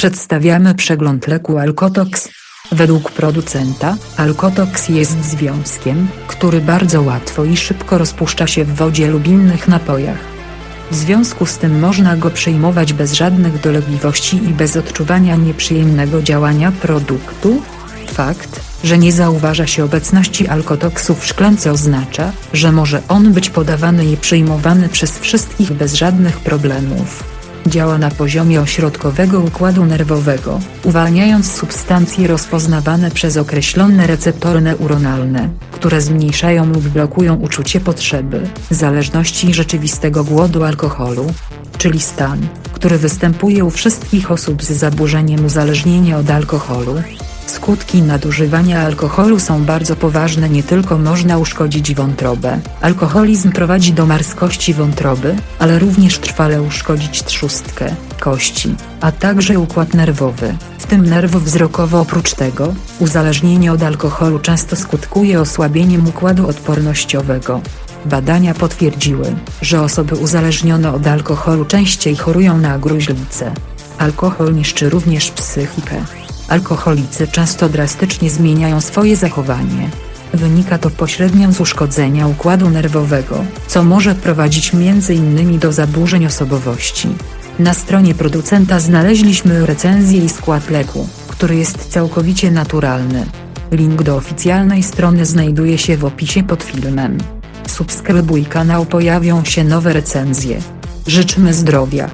Przedstawiamy przegląd leku Alkotox. Według producenta, Alkotox jest związkiem, który bardzo łatwo i szybko rozpuszcza się w wodzie lub innych napojach. W związku z tym można go przyjmować bez żadnych dolegliwości i bez odczuwania nieprzyjemnego działania produktu. Fakt, że nie zauważa się obecności alkotoksu w szklance oznacza, że może on być podawany i przyjmowany przez wszystkich bez żadnych problemów. Działa na poziomie ośrodkowego układu nerwowego, uwalniając substancje rozpoznawane przez określone receptory neuronalne, które zmniejszają lub blokują uczucie potrzeby, zależności rzeczywistego głodu alkoholu, czyli stan, który występuje u wszystkich osób z zaburzeniem uzależnienia od alkoholu. Skutki nadużywania alkoholu są bardzo poważne nie tylko można uszkodzić wątrobę, alkoholizm prowadzi do marskości wątroby, ale również trwale uszkodzić trzustkę, kości, a także układ nerwowy, w tym nerw wzrokowy oprócz tego, uzależnienie od alkoholu często skutkuje osłabieniem układu odpornościowego. Badania potwierdziły, że osoby uzależnione od alkoholu częściej chorują na gruźlicę. Alkohol niszczy również psychikę. Alkoholicy często drastycznie zmieniają swoje zachowanie. Wynika to pośrednio z uszkodzenia układu nerwowego, co może prowadzić m.in. do zaburzeń osobowości. Na stronie producenta znaleźliśmy recenzję i skład leku, który jest całkowicie naturalny. Link do oficjalnej strony znajduje się w opisie pod filmem. Subskrybuj kanał pojawią się nowe recenzje. Życzymy zdrowia.